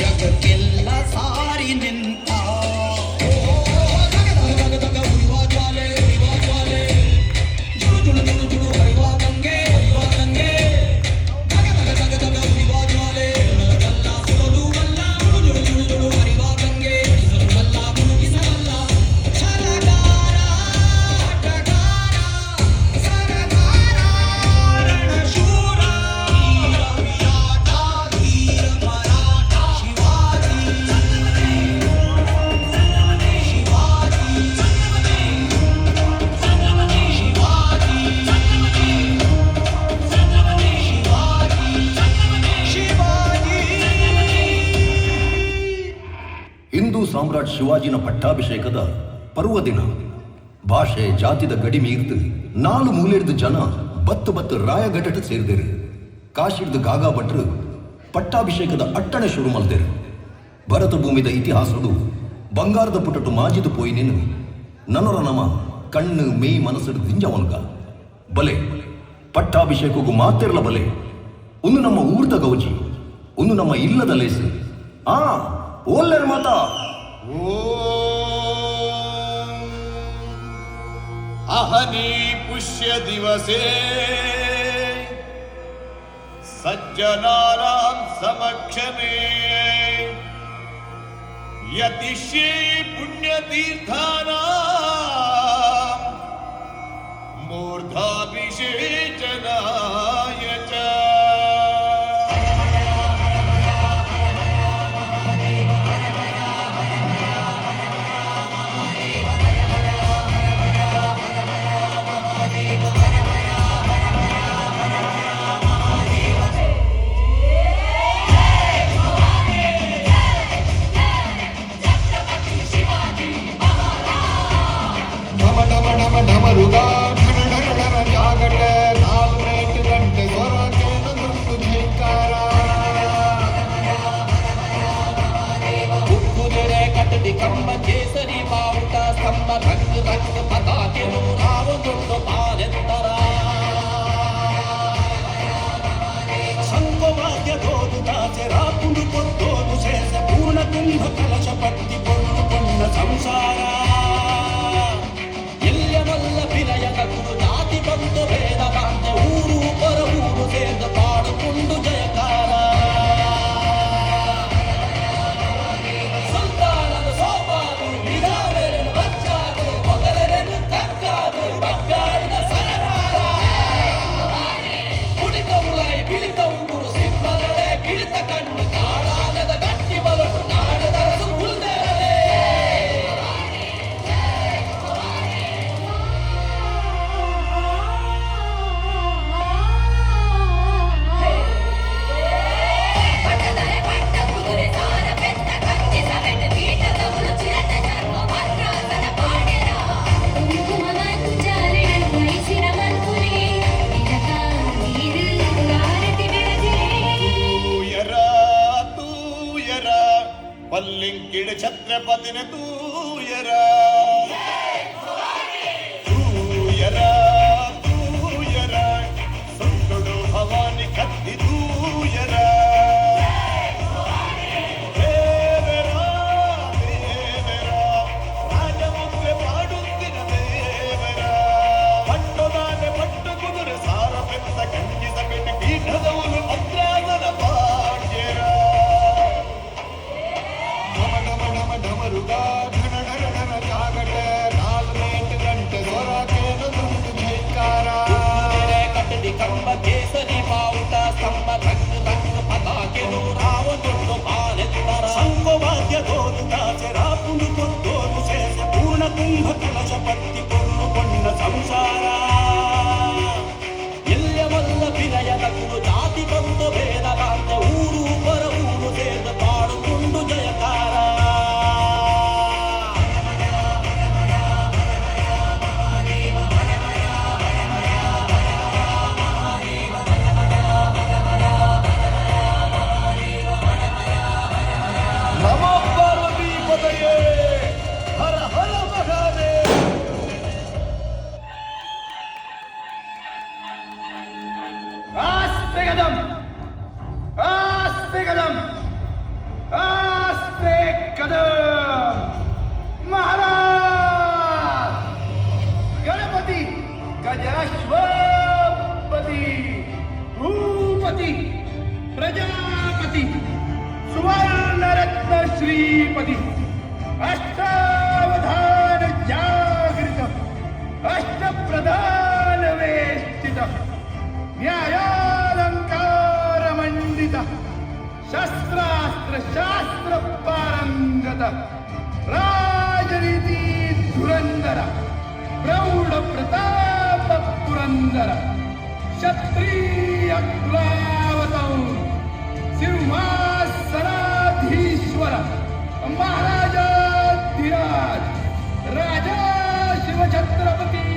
ಜಗಕ್ಕೆಲ್ಲ ಸಾರಿ ನಿಂತ ಸಾಮ್ರಾಟ್ ಶಿವಾಜಿನ ಪಟ್ಟಾಭಿಷೇಕದ ಪರ್ವ ದಿನ. ಭಾಷೆ, ಜಾತಿದ ಗಡಿಮೆ ಇರ್ದು ನಾಲ್ಕು ಮೂಲೆಯದ ಜನ ಬತ್ತು ಬತ್ತು ರಾಯಘಟಟ ಸೇರಿದೆರು. ಕಾಶಿರ್ದು ಗಾಗಾ ಭಟ್ರು ಪಟ್ಟಾಭಿಷೇಕದ ಅಟ್ಟಣೆ ಶುರು ಮಲ್ದೇರು. ಭರತ ಭೂಮಿದ ಇತಿಹಾಸದು ಬಂಗಾರದ ಪುಟಟು ಮಾಜಿದು ಪೋಯಿನೇನು ನನರ ನಮ ಕಣ್ಣು ಮೇ ಮನಸ್ಸು ದಿಂಜವನ್ಗ ಬಲೆ ಪಟ್ಟಾಭಿಷೇಕಗೂ ಮಾತಿರಲ ಬಲೆ. ಒಂದು ನಮ್ಮ ಊರ್ದ ಗೌಜಿ ಒಂದು ನಮ್ಮ ಇಲ್ಲದ ಲೇಸು. ಆ, ಓಲ್ಲರ್ ಮಾತಾ. अहनी पुष्यदिवसे सज्जनारां समक्ष मे यतिश्री पुण्यतीर्थाना 来来来 ਪਤੀ ਨੇ ਤੂੰ प्रजापती सुवर्णरत्न श्रीपती अष्टावधान जागृत अष्टप्रधान वेष्टित न्यायालंकार मंडित शस्त्रास्त्र शास्त्र पारंगत राजनीती धुरंदर प्रौढ प्रताप पुरंदर क्षत्रिय सिंहासनाधीश्वर महाराज धीराज राजा शिवछत्रपती